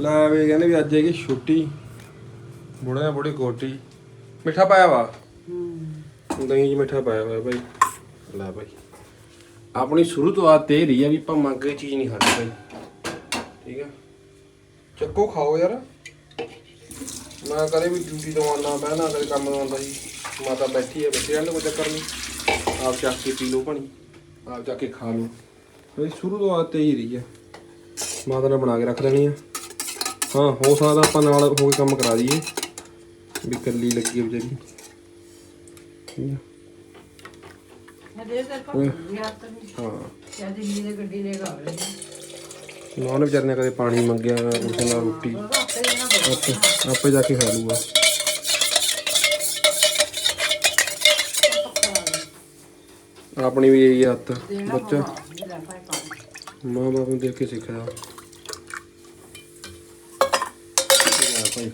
ਲੈ ਵੀ ਕਹਿੰਦੇ ਵੀ ਅੱਜ ਹੈਗੀ ਛੁੱਟੀ। ਬੁੜੇ ਨਾਲ ਬੁੜੀ ਕੋਟੀ। ਮਿੱਠਾ ਪਾਇਆ ਵਾ? ਦਹੀਂ ਜੀ ਮਿੱਠਾ ਪਾਇਆ ਹੋਇਆ ਭਾਈ ਲੈ ਭਾਈ ਆਪਣੀ ਸ਼ੁਰੂ ਤੋਂ ਆਦਤ ਇਹ ਰਹੀ ਆ ਵੀ ਆਪਾਂ ਮੰਗ ਕੇ ਚੀਜ਼ ਨਹੀਂ ਖਾਣੀ ਭਾਈ ਠੀਕ ਆ? ਚੱਕੋ ਖਾਓ ਯਾਰ। ਮੈਂ ਕਦੇ ਵੀ ਡਿਊਟੀ ਤੋਂ ਆਉਣਾ ਬਹਿਣਾ ਕਦੇ ਕੰਮ ਤੋਂ ਆਉਂਦਾ ਜੀ ਮਾਤਾ ਬੈਠੀ ਹੈ ਬੱਚੇ ਨਾਲ ਕੋਈ ਚੱਕਰ ਨਹੀਂ। ਆਪ ਚੱਕ ਕੇ ਪੀ ਲਓ ਪਾਣੀ ਆਪ ਜਾ ਕੇ ਖਾ ਲਓ। ਇਹ ਸ਼ੁਰੂ ਤੋਂ ਆਦਤ ਇਹੀ ਰਹੀ ਆ। ਮਾਤਾ ਨੇ ਬਣਾ ਕੇ ਰੱਖ ਲੈਣੀ ਆ। ਹਾਂ ਹੋ ਸਕਦਾ ਆਪਾਂ ਨਾਲ ਹੋ ਕੇ ਕੰਮ ਕਰਾ ਦਈਏ ਵੀ ਕੱਲੀ ਲੱਗੀ ਵਿਚਾਰੀ। ਠੀਕ ਆ। ਹਦੇ ਤੇ ਪੱਕੀ ਹੱਥ ਨਹੀਂ। ਹਾਂ। ਜਾਂ ਦਿੱਲੀ ਦੇ ਗੱਡੀ ਲੈ ਗਾਵੇ ਨਾ ਉਹਨੇ ਵਿਚਾਰੇ ਨੇ ਕਦੇ ਪਾਣੀ ਮੰਗਿਆ ਨਾ ਉਸ ਨਾਲ ਰੋਟੀ। ਆਪੇ ਇਹਨਾਂ ਦੇ ਆਪੇ ਆਪੇ ਜਾ ਕੇ ਖਾ ਲੂਗਾ। ਆਪਣੀ ਵੀ ਇਹੀ ਹੱਥ ਦੇਣਾ ਬੱਚਾ। ਮਾਂ ਬਾਪ ਨੂੰ ਦੇਖ ਕੇ ਸਿੱਖਦਾ ਲੈ ਭਾਈ।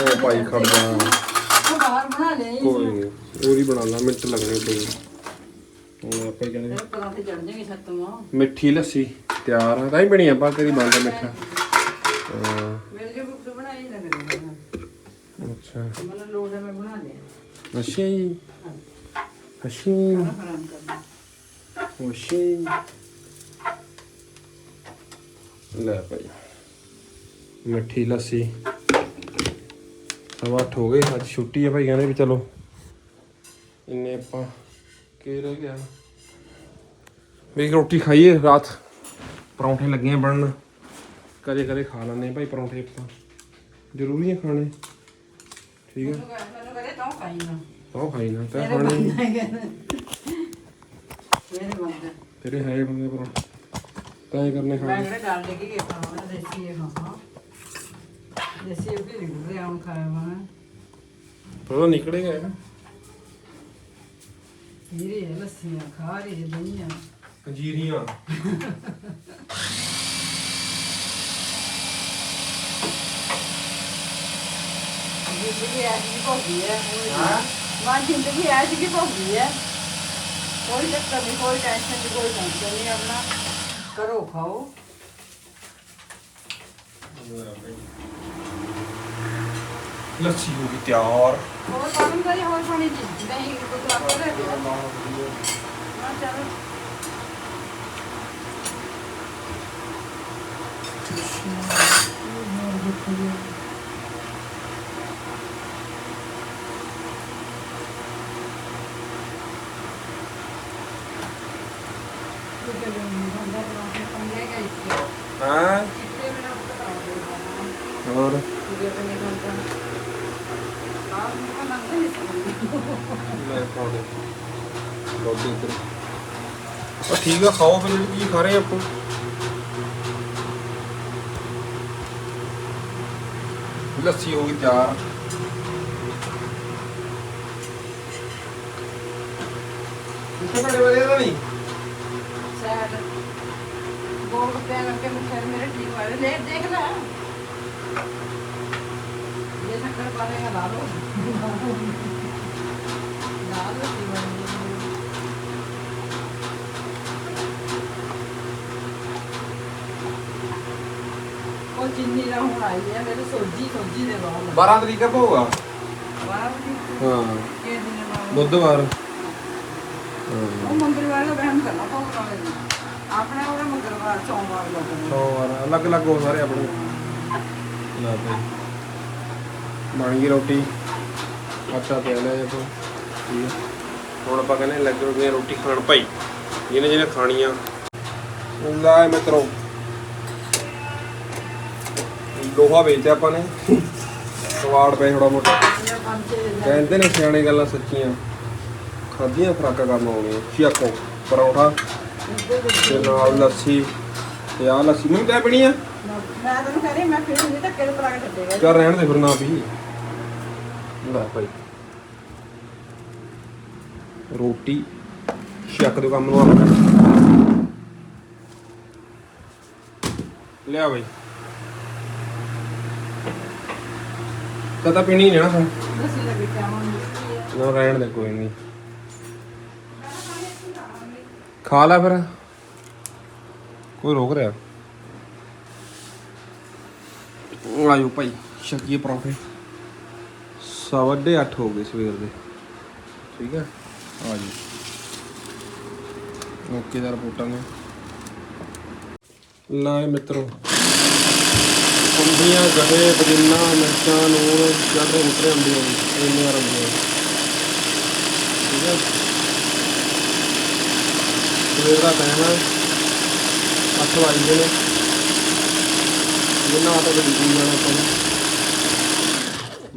ਉਹ ਭਾਈ ਉਹ ਖੜ ਜਾ ਉਹ ਬਾਹਰ ਬਣਾ ਲੈ ਕੋਈ ਨਹੀਂ ਉਹਦੀ ਬਣਾ ਲਾ ਮਿੰਟ ਲੱਗਣੇ ਕੋਈ ਹੁਣ ਆਪਾਂ ਹੀ ਕਹਿੰਦੇ ਪਰਾਂਠੇ ਚੜ ਜਾਣਗੇ ਛੱਤੋਂ ਮਿੱਠੀ ਲੱਸੀ ਤਿਆਰ ਆ। ਤਾਂ ਹੀ ਬਣੀ ਆਪਾਂ ਤੇਰੀ ਬੰਦ ਮਿੱਠਾ। ਹਾਂ। ਮੇਰੇ ਜੋ ਬੁੱਕ ਬਣਾਈ ਲੱਗਦੇ ਨੇ ਅੱਛਾ। ਮੈਨੂੰ ਲੋੜ ਹੈ ਮੈਂ ਬਣਾ ਲਿਆ। ਅੱਛਾ ਜੀ। ਅੱਛਾ। ਲੈ ਭਾਈ। ਮਿੱਠੀ ਲੱਸੀ। ਸਵਾ ਅੱਠ ਹੋ ਗਏ ਅੱਜ ਛੁੱਟੀ ਹੈ ਭਾਈ ਕਹਿੰਦੇ ਵੀ ਚਲੋ। ਇੰਨੇ ਆਪਾਂ ਕੀ ਰਹਿ ਗਿਆ। ਵੀ ਰੋਟੀ ਖਾਈਏ ਰਾਤ। ਪਰੌਂਠੇ ਲੱਗੇ ਆ ਬਣਨ। ਕਦੇ ਕਦੇ ਖਾ ਲੈਂਦੇ ਆ ਭਾਈ ਪਰੌਂਠੇ ਆਪਾਂ। ਜ਼ਰੂਰੀ ਹੈ ਖਾਣੇ। ਠੀਕ ਹੈ ਮੈਨੂੰ ਕਹਿੰਦੇ ਤਾਂ ਖਾਈ ਨਾ ਉਹ ਖਾਈ ਨਾ ਤਾਂ ਮੇਰੇ ਖਾਣੇ। ਬੰਦ ਹੈ ਮੇਰੇ ਬੰਦ ਹੈ ਤੇਰੇ ਹੈ ਬੰਦੇ ਪਰ ਤਾਂ ਹੀ ਕਰਨੇ ਮੈਂ ਖਾਣੇ। ਕਿਹੜੇ ਡਾਲ ਲੈ ਕੇ ਗਿਆ ਖਾਣਾ ਦੇਸੀ ਇਹ ਖਾਣਾ ਦੇਸੀ ਉਹ ਵੀ ਲਿਖ ਰਿਹਾ ਹੁਣ ਖਾਇਆ ਵਾ। ਪਰ ਉਹ ਨਿਕਲੇਗਾ ਇਹ ਹੀਰੇ ਲੱਸੀਆਂ ਖਾ ਰਹੀ ਦਹੀਂਆਂ ਅੰਜੀਰੀਆਂ। ਜ਼ਿੰਦਗੀ ਐਜ ਦੀ ਭੋਗੀ ਹੈ ਹਾਂ? ਮਾਂ ਜ਼ਿੰਦਗੀ ਐਜ ਦੀ ਭੋਗੀ ਹੈ। ਕੋਈ ਚੱਕਰ ਨਹੀਂ ਕੋਈ ਟੈਨਸ਼ਨ ਨਹੀਂ ਕੋਈ ਟੈਨਸ਼ਨ ਨਹੀਂ ਆਪਣਾ। ਕਰੋ ਖਾਓ। ਲੱਸੀ ਹੋ ਗਈ ਤਿਆਰ। ਹੋਰ ਪਾਣੀ ਕਰੀ ਹੋਰ ਪਾਣੀ ਦੀ। ਦਹੀਂ ਕੁਝ ਆਪੋ ਦੇ ਦਿਓ ਹਾਂ ਚਲੋ। ਹਾਂ? ਹੋਰ? ਲੈ ਇੱਧਰ ਉਹ ਠੀਕ ਆ ਖਾਓ ਫਿਰ ਕੀ ਖਾ ਰਹੇ ਆਪਾਂ? ਲੱਸੀ ਹੋ ਗਈ ਤਿਆਰ ਕਿੱਥੇ ਬੜੇ ਤਾਂ ਨਹੀਂ ਮੇਰੇ ਠੀਕ ਵਾਲੇ ਲੈ ਦੇਖ ਲੈ। ਲਓ। ਕੀ ਬਣਦਾ ਉਹ ਜਿੰਨੀ ਦਾ ਹੁਣ ਆਈ ਹੈ ਮੇਰੇ ਸੋਜੀ ਸੋਜੀ ਦੇ ਬਾਅਦ 12 ਤਰੀਕ ਕਾ ਬਾਹਰ ਹਾਂ। ਕੇ ਦਿਨ ਬਾਅਦ ਬੁੱਧਵਾਰ। ਉਹ ਮੰਗਲਵਾਰ ਦਾ ਬਹਿਮ ਕਰਨਾ ਮੈਨੂੰ ਆਪਣੇ ਉਹਦਾ ਮੰਗਲਵਾਰ ਸੋਮਵਾਰ ਦਾ। ਸੋਮਵਾਰ ਅਲੱਗ ਅਲੱਗ ਹੋ ਸਾਰੇ ਆਪਣੇ। ਲੈ ਭਾਈ ਬਣ ਗਈ ਰੋਟੀ। ਆਟਾ ਪਿਆ ਲਿਆ ਜੇ ਠੀਕ ਹੁਣ ਆਪਾਂ ਕਹਿੰਦੇ ਲੱਗ ਰੋਟੀਆਂ ਰੋਟੀ ਖਾਣ। ਭਾਈ, ਜਿਹਨੇ ਜਿਹਨੇ ਖਾਣੀਆਂ। ਲੈ ਮਿੱਤਰੋ। ਲੋਹਾ ਵੇਚਿਆ ਆਪਾਂ ਨੇ। ਸਵਾੜ ਪਏ ਥੋੜਾ ਮੋਟਾ। ਕਹਿੰਦੇ ਨੇ ਸਿਆਣੇ ਗੱਲਾਂ ਸੱਚੀਆਂ। ਖਾਧੀਆਂ ਖਰਾਕਾਂ ਕੰਮ ਆਉਣੀਆਂ। ਛਿਆਕੋ ਪਰੌਠਾ ਤੇ ਨਾਲ ਲੱਸੀ। ਤੇ ਆ ਲੱਸੀ। ਮੈਨੂੰ ਕਹਿ ਪੀਣੀ ਆ। ਮੈਂ ਤੈਨੂੰ ਕਹਿੰਦੀ ਮੈਂ ਫਿਰ ਨਹੀਂ ਧੱਕੇ ਦੇ ਪਰਾ ਕੇ ਛੱਡੇਗਾ ਚੱਲ ਰਹਿਣ ਦੇ ਫਿਰ ਨਾ ਪੀ। ਲੈ ਭਾਈ। ਰੋਟੀ ਛੱਕ ਦੇ ਕੰਮ ਨੂੰ ਆ ਲਿਆ ਭਾਈ ਕਦਾ ਪੀਣੀ ਨਹੀਂ ਨਾ ਹੁਣ ਲੱਸੀ ਲੱਗੀ ਚਾਹਾਂ ਨਾ ਰਹਿਣ ਦੇ ਕੋਈ ਨਹੀਂ। ਖਾ ਲੈ ਫਿਰ। ਕੋਈ ਰੋਕ ਰਿਹਾ। ਆਇਓ ਭਾਈ ਸ਼ੱਕੀਏ ਪਰੌਂਠੇ। ਸਵਾ ਅੱਠ ਹੋ ਗਏ ਸਵੇਰ ਦੇ। ਠੀਕ ਹੈ ਆ ਜੀ। ਓਕੇ ਦਾ ਰਿਪੋਰਟਾਂ ਨੇ। ਲਾਏ ਮਿੱਤਰੋ ਕੁੰਡੀਆਂ ਗੜੇ ਬਦਿਨਾ ਮਿਰਚਾਂ ਨੂਣ ਜੜੇ ਉਤਰੇ ਹੁੰਦੀਆਂ ਨੇ ਇੰਨੀਆਂ ਰੰਗੀਆਂ। ਠੀਕ ਹੈ ਸਵੇਰ ਦਾ ਟਾਈਮ ਹੈ 8 ਵਜੇ ਨੇ। ਇਹਨਾਂ ਆਟੋ ਗੱਡੀ ਕੋਲ ਜਾਣਾ ਆਪਾਂ ਨੂੰ।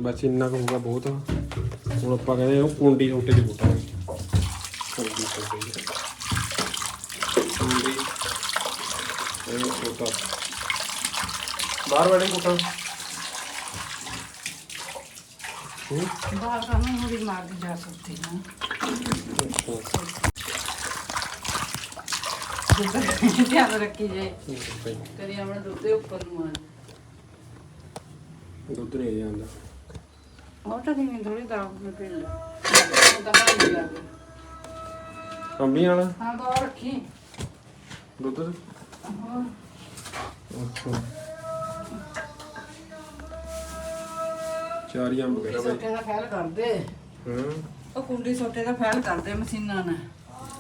ਬਸ ਇੰਨਾ ਕੁ ਹੋਗਾ ਬਹੁਤ। ਹੁਣ ਆਪਾਂ ਕਹਿੰਦੇ ਉਹ ਕੁੰਡੀ ਛੋਟੇ ਜਿਹੇ ਬੂਟਾ। ਕੁੰਡੀ ਛੋਟੇ ਜਿਹੇ ਕੁੰਡੀ। ਇਹ ਛੋਟਾ ਬਾਹਰ ਬੈਠੇ ਬੂਟਾ। ਹੂੰ? ਬਾਹਰ ਕਾਨੂੰ ਮੁੜੀ ਮਾਰ ਕੇ ਜਾ ਸਕਤੀ ਨਾ ਧਿਆਨ ਰੱਖੀ ਜੇ। ਕਦੀ ਆਪਣੇ ਦੁੱਧ ਦੇ ਉੱਪਰ ਨੂੰ ਆਣ ਦੁੱਧ ਨਹੀਂ ਜਾਂਦਾ। ਉਹ ਤਾਂ ਨਹੀਂ ਥੋੜੀ ਦਾ ਆਪਣੇ ਪਿੰਡ। ਉਹ ਤਾਂ ਹਾਂ ਨਹੀਂ ਆ ਅੰਬੀ ਵਾਲਾ? ਹਾਂ ਬਾਹਰ ਰੱਖੀ। ਦੁੱਧ ਹੋਰ? ਅੱਛਾ। ਚਾਰ ਹੀ ਅੰਬ ਕਰਾ ਬਾਈ? ਸੋਟੇ ਦਾ ਫੈਲ ਕਰਦੇ। ਹਾਂ। ਉਹ ਕੁੰਡੀ ਸੋਟੇ ਦਾ ਫੈਲ ਕਰਦੇ ਮਸ਼ੀਨਾਂ ਨਾਲ।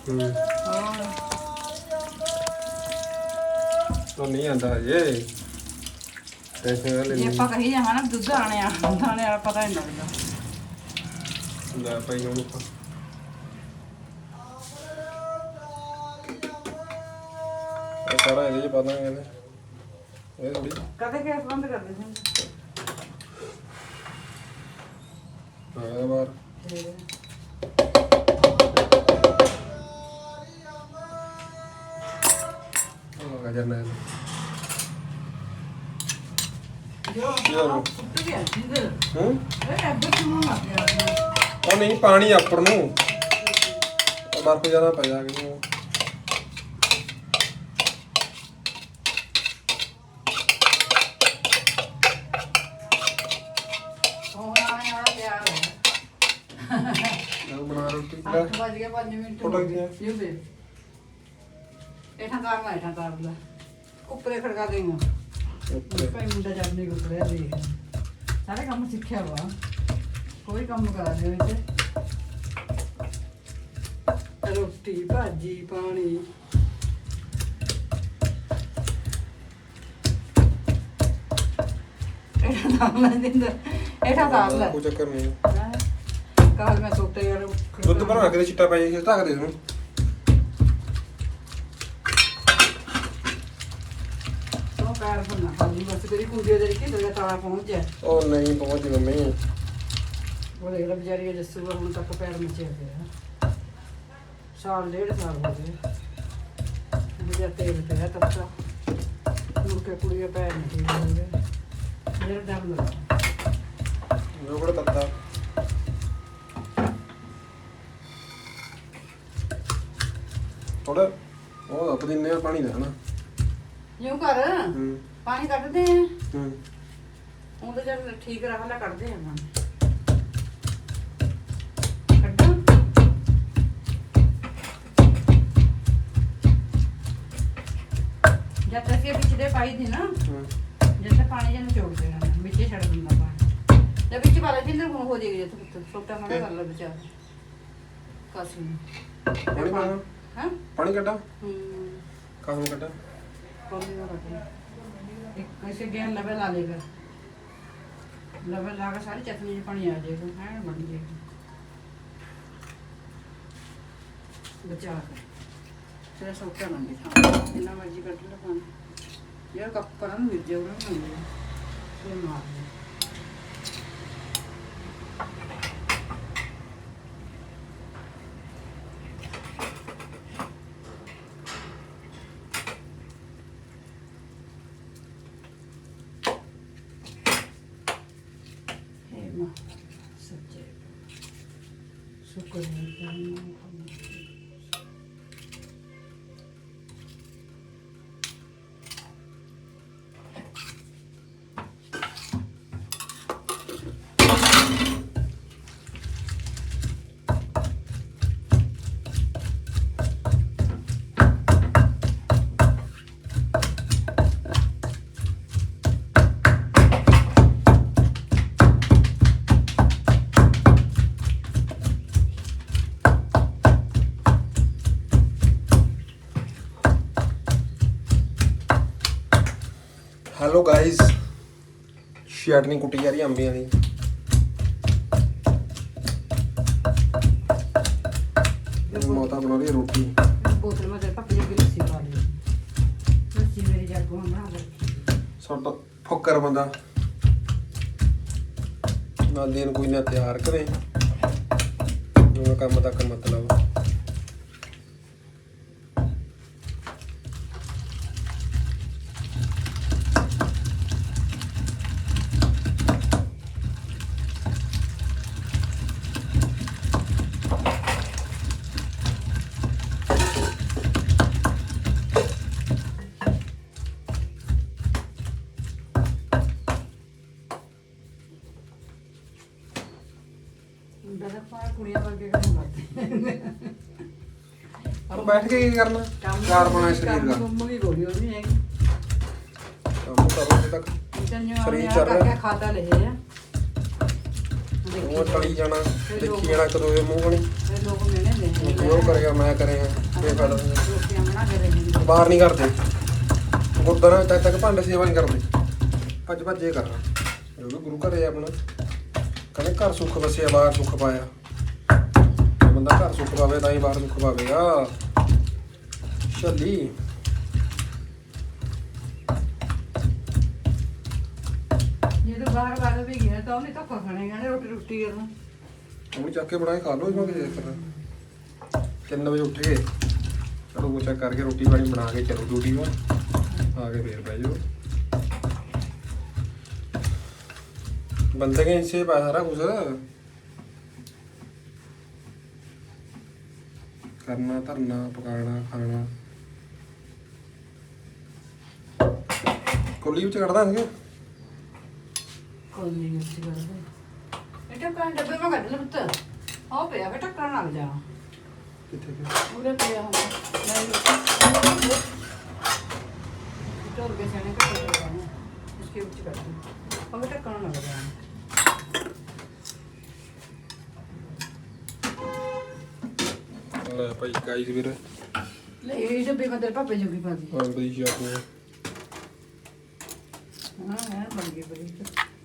ਹੂੰ। ਹੋਰ? ਤਾਂ ਨਹੀਂ ਆਂਦਾ ਹਜੇ। ਟੈਨਸ਼ਨ ਲੈ ਜੇ ਆਪਾਂ ਕਹੀ ਜਾਵਾਂ ਨਾ ਦੁੱਧ ਆਣੇ ਆ ਦਾਣੇ ਵਾਲਾ ਪਤਾ ਨਹੀਂ ਲੱਗਦਾ। ਲੈ ਭਾਈ ਹੁਣ ਆਪਾਂ। ਇਹ ਸਾਰਾ ਇਹਦੇ ਚ ਪਾ ਦਾਂਗੇ ਇਹਨੇ ਇਹ ਥੋੜੀ ਕਦੇ ਗੈਸ ਬੰਦ ਕਰ ਦੇ ਸੀ ਆਇਆ ਬਾਹਰ ਉਹ ਗਜਰ ਨਾ ਜੋ ਚਲੋ। ਟੁੱਟ ਗਿਆ ਜਿੰਦਰ ਹੂੰ ਇਹ ਗਿਆ ਉਹ ਨਹੀਂ ਪਾਣੀ ਆ ਉੱਪਰ ਨੂੰ ਉਹ ਬਰਫ ਜ਼ਿਆਦਾ ਪੈ ਜਾ ਗਈ ਉਹ ਉਹ ਆਣੇ ਵਾਲਾ ਤਿਆਰ ਹੈ ਉਹ ਬਣਾ ਰੋਟੀ ਲੈ 8 ਵਜ ਗਏ 5 ਮਿੰਟ ਫੋਟੋ ਖਿੱਚੀਆਂ। ਯੂ ਦੇ ਇਠਾਂ ਤਾਰ ਲੈ ਇਠਾਂ ਤਾਰ ਲੈ ਉੱਪਰੇ ਖੜਕਾ ਭਾਈ ਮੁੰਡਾ ਗੁੱਟ ਰਿਹਾ ਦੇਖ। ਸਾਰੇ ਕੰਮ ਸਿੱਖਿਆ ਵਾ। ਕੋਈ ਕੰਮ ਕਰਾ ਦੇ ਵਿੱਚ ਰੋਟੀ ਭਾਜੀ ਪਾਣੀ। ਇਹ ਤਾਂ ਲੈ ਦਿੰਦਾ। ਇਹ ਤਾਂ ਤਾਰ ਲੈ ਕੋਈ ਚੱਕਰ ਨਹੀਂ। ਕਾਲ ਮੈਂ ਸੋਤੇ ਯਾਰ ਦੁੱਧ ਬਣਾ ਕੇ ਤੇ ਚਿੱਟਾ ਪੈ ਜਾਏ ਢੱਕ ਦੇ ਤੂੰ ਬੰਨਾ ਖਾਲੀ ਬਸ ਤੇਰੀ ਕੁੰਡੀ ਦੇ ਕਿ ਦਰਿਆ ਤਾਲਾ ਪਹੁੰਚ ਜਾ ਉਹ ਨਹੀਂ ਪਹੁੰਚੀ ਮੰਮੀ। ਉਹ ਦੇਖ ਲੈ ਵਿਚਾਰੀ ਇਹ ਜੱਸੂਗਾ ਹੁਣ ਤੱਕ ਪੈਰ ਮਚਿਆ ਪਿਆ। ਸਾਲ ਡੇਢ ਸਾਲ ਹੋ ਗਏ। ਜਿਹੜਾ ਤੇਲ ਪਿਆ ਤੱਕਾ ਮੁੜ ਕੇ ਕੁੜੀਆਂ ਪੈਰ ਨਹੀਂ ਠੀਕ ਹੋ ਗਏ ਮੇਰਾ ਡਰ ਲੱਗਾ ਜੋ ਬੜਾ ਤੱਤਾ ਥੋੜਾ ਉਹ ਦੱਪ ਦਿੰਨੇ ਆ ਪਾਣੀ ਦਾ ਹਨਾ? ਜਿਉਂ ਕਰ ਹੂੰ। ਪਾਣੀ ਕੱਢਦੇ ਆ। ਹੂੰ। ਉਹ ਤਾਂ ਜਦ ਠੀਕ ਰਹਾ ਲਾ ਕੱਢਦੇ ਆ ਪਾਣੀ ਕੱਢਾਂ। ਜਦ ਤੱਕ ਇਹ ਪਿਛਲੇ ਪਾਈ ਦੀ ਨਾ ਹੂੰ। ਜਦ ਤੱਕ ਪਾਣੀ ਜਨ ਚੋੜ ਦੇਣਾ ਵਿੱਚੇ ਛੱਡ ਦਿੰਦਾ ਪਾਣੀ ਤੇ ਵਿੱਚ ਪਾ ਲੈ ਜਿੰਦਰ ਹੁਣ ਹੋ ਜਾਏਗੀ ਜਦ ਤੱਕ ਛੋਟਾ ਖਾਣਾ ਕਰ ਲੈ ਵਿਚਾਰ। ਕਾਸੀ ਨੂੰ। ਪਾਣੀ ਪਾਣਾ। ਹਾਂ? ਪਾਣੀ ਕੱਢਾ। ਹੂੰ। ਕਾਹਨੂੰ ਕੱਢਾ। ਪਾਣੀ ਨਾ ਰੱਖੇ ਇੱਕ कैसे गैस लेवल ला लेगा लेवल ला के सारी चटनी में पानी आ जाएगा है बन जाएगा बचा कर तेरा सोचा ना दिखा जितना मर्जी कट लो पानी यार कप पर ना मिल जाएगा ना Thank you. ਹੈਲੋ ਗਾਇਸ ਚਟਨੀ ਕੁੱਟੀ ਜਾ ਰਹੀ ਅੰਬੀਆਂ ਦੀ। ਮੋਤਾ ਬਣਾ ਰਹੀ ਹੈ ਰੋਟੀ। ਬੋਤਲ ਮੈਂ ਤੇਰੇ ਪਾਪੇ ਜੋਗੀ ਲੱਸੀ ਪਾ ਲਈ। ਲੱਸੀ ਮੇਰੀ ਜੱਗ ਨੂੰ ਬਣਾ ਲੈ ਸਾਡਾ ਫੁੱਕਰ ਬੰਦਾ। ਨਾ ਦੇਣ ਕੋਈ ਨਾ ਤਿਆਰ ਕਰੇ। ਉਹ ਕੰਮ ਤੱਕ ਮਤਲਬ। ਬੜਾ ਪਾ ਕੁੜੀਆਂ ਵਰਗੇ ਕੰਮ ਕਰਦੇ ਪਰ ਬੈਠ ਕੇ ਕੀ ਕਰਨਾ? ਕਾਰ ਬਣਾ ਸਰੀਰ ਦਾ। ਕੰਮ ਵੀ ਕੋਈ ਨਹੀਂ ਹੈਗੀ। ਕੰਮ ਕਰੋ ਤੇ ਤੱਕ ਚੰਨਿਆ ਸਰੀਰ ਸਰੀਰ ਚੱਲ ਚੱਲ ਰਿਹਾ। ਰਿਹਾ ਖਾਤਾ ਲਏ ਆ। ਉਹ ਟਲੀ ਜਾਣਾ ਦੇਖੀ ਜਾਣਾ ਕਦੋਂ ਇਹ ਮੂੰਹ ਬਣੀ। ਫਿਰ ਲੋਕ ਮੈਨੇ ਹੁਣ ਨੇ। ਤੂੰ ਉਹ ਕਰੇਗਾ ਮੈਂ ਕਰੇਗਾ ਇਹ ਫਾਇਦਾ ਹੁੰਦਾ ਰੋਟੀਆਂ ਬਣਾ ਕੇ ਰਹੇ ਬਾਹਰ ਨਹੀਂ ਕਰਦੇ। ਗੁਰਦੁਆਰਾ ਤੱਕ ਤੱਕ ਭਾਂਡੇ ਸੇਵਾ ਨਹੀਂ ਕਰਦੇ। ਭੱਜ ਭੱਜੇ ਕਰਨਾ। ਜੋ ਵੀ ਗੁਰੂ ਘਰੇ ਆਪਣਾ ਕਹਿੰਦੇ ਘਰ ਸੁੱਖ ਵਸਿਆ ਬਾਹਰ ਸੁੱਖ ਪਾਇਆ। ਬੰਦਾ ਘਰ ਸੁੱਖ ਪਾਵੇ ਤਾਂ ਹੀ ਬਾਹਰ ਸੁੱਖ ਪਾਵੇਗਾ ਚੱਲੀ ਜਦੋਂ ਬਾਹਰ ਬਾਹਰ ਵੀ ਗਿਆ ਤਾਂ ਉਹਨੇ ਧੱਕਾ ਖਾਣੇ ਗਾਣੇ ਰੋਟੀ ਰੋਟੀ ਕਰਨਾ। ਹੁਣ ਚੱਕ ਕੇ ਬਣਾ ਕੇ ਖਾ ਲਓ ਇਹਨਾਂ ਕਿਸੇ ਕਰਨਾ। 3 ਵਜੇ ਉੱਠ ਗਏ ਚਲੋ ਪੋਚਾ ਕਰਕੇ ਰੋਟੀ ਪਾਣੀ ਬਣਾ ਕੇ ਚਲੋ ਡਿਊਟੀ ਆ ਕੇ ਫੇਰ ਬਹਿ ਜਾਓ। ਬੰਦੇ ਕੇ ਇਸੇ ਪਾ ਸਾਰਾ ਕੁਝ ਕਰਨਾ ਧਰਨਾ ਪਕਾਣਾ ਖਾਣਾ। ਕੋਲੀ ਵਿੱਚ ਕੱਢਦਾ ਸੀਗਾ ਨਹੀਂ ਅੱਛੀ ਗੱਲ ਹੈ ਇਹ ਟੱਕਾ ਡੱਬੇ ਮੈਂ ਕੱਢ ਲਿਆ ਪੁੱਤ। ਹੋ ਪਿਆ ਬੇਟਾ ਕਰਨ ਲੱਗ ਜਾ। ਕਿੱਥੇ ਗਿਆ? ਉਹਦੇ ਪਿਆ ਹੁੰਦਾ ਮੈਂ ਟੋਰ ਕੇ ਸਣੇ ਕੱਟ ਕੇ ਜਾਣਾ ਇਸਕੇ ਵਿੱਚ ਕੱਢ ਦੂੰ। ਉਹ ਬੇਟਾ ਕਰਨ ਲੱਗ ਜਾ। ਲੈ ਭਾਈ ਗਾਈਸ ਵੀਰ? ਲੈ ਇਹ ਡੱਬੇ ਮੈਂ ਤੇਰੇ ਪਾਪੇ ਜੋਗੀ ਪਾ ਦੀ ਹਾਂ ਬਈ ਸ਼ਾਪੂ ਹਾਂ ਹੈ ਬਣ ਗਈ ਬੜੀ।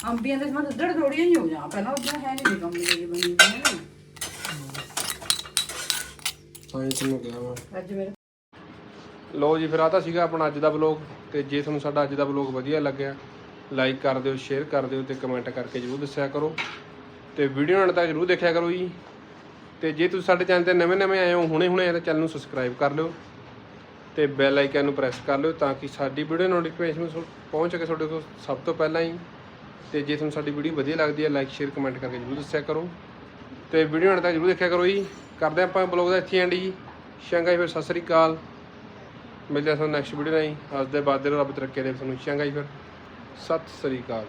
ਅੰਬੀਆਂ ਦੇ ਸਮਾਂ ਉੱਧੜ ਥੋੜੀਆਂ ਹੀ ਹੋ ਜਾ ਪਹਿਲਾਂ ਉੱਧੜ ਹੈ ਨਹੀਂ ਕੰਮ ਦੀ ਬਣੀ ਹੋਈ ਹੈ ਨਾ? ਹਾਂ ਇਹ ਤੈਨੂੰ ਕਿਹਾ ਵਾ। ਅੱਜ ਮੇਰੇ ਲੋ ਜੀ ਫਿਰ ਆ ਤਾਂ ਸੀਗਾ ਆਪਣਾ ਅੱਜ ਦਾ ਵਲੌਗ ਤੇ ਜੇ ਤੁਹਾਨੂੰ ਸਾਡਾ ਅੱਜ ਦਾ ਵਲੌਗ ਵਧੀਆ ਲੱਗਿਆ ਲਾਈਕ ਕਰ ਦਿਓ ਸ਼ੇਅਰ ਕਰ ਦਿਓ ਤੇ ਕਮੈਂਟ ਕਰਕੇ ਜਰੂਰ ਦੱਸਿਆ ਕਰੋ। ਤੇ ਵੀਡੀਓ ਨਾਲ ਤੱਕ ਜਰੂਰ ਦੇਖਿਆ ਕਰੋ ਜੀ। ਤੇ ਜੇ ਤੁਸੀਂ ਸਾਡੇ ਚੈਨਲ ਤੇ ਨਵੇਂ-ਨਵੇਂ ਆਏ ਹੋ ਹੁਣੇ-ਹੁਣੇ ਆਏ ਤਾਂ ਚੈਨਲ ਨੂੰ ਸਬਸਕ੍ਰਾਈਬ ਕਰ ਲਿਓ ਤੇ ਬੈਲ ਆਈਕਨ ਨੂੰ ਪ੍ਰੈਸ ਕਰ ਲਿਓ ਤਾਂ ਕਿ ਸਾਡੀ ਵੀਡੀਓ ਨੋਟੀਫਿਕੇਸ਼ਨ ਪਹੁੰਚ ਸਕੇ ਤੁਹਾਡੇ ਕੋਲ ਸਭ ਤੋਂ ਪਹਿਲਾਂ ਹੀ। ਤੇ ਜੇ ਤੁਹਾਨੂੰ ਸਾਡੀ ਵੀਡੀਓ ਵਧੀਆ ਲੱਗਦੀ ਹੈ ਲਾਈਕ ਸ਼ੇਅਰ ਕਮੈਂਟ ਕਰਕੇ ਜਰੂਰ ਦੱਸਿਆ ਕਰੋ। ਤੇ ਵੀਡੀਓ ਨਾਲ ਤੱਕ ਜਰੂਰ ਦੇਖਿਆ ਕਰੋ ਜੀ। ਕਰਦੇ ਆਪਾਂ ਬਲੌਗ ਦਾ ਇੱਥੇ ਐਂਡ ਜੀ। ਸ਼ੰਗਾਈ ਫਿਰ, ਸਤਿ ਸ੍ਰੀ ਅਕਾਲ। ਮਿਲਦੇ ਹਾਂ ਤੁਹਾਨੂੰ ਨੈਕਸਟ ਵੀਡੀਓ ਨਾਲ ਅੱਜ ਦੇ ਬਾਅਦ ਦੇ ਰੱਬ ਤਰੱਕੀ ਦੇ ਤੁਹਾਨੂੰ ਸ਼ੰਗਾਈ ਫਿਰ। ਸਤਿ ਸ੍ਰੀ ਅਕਾਲ।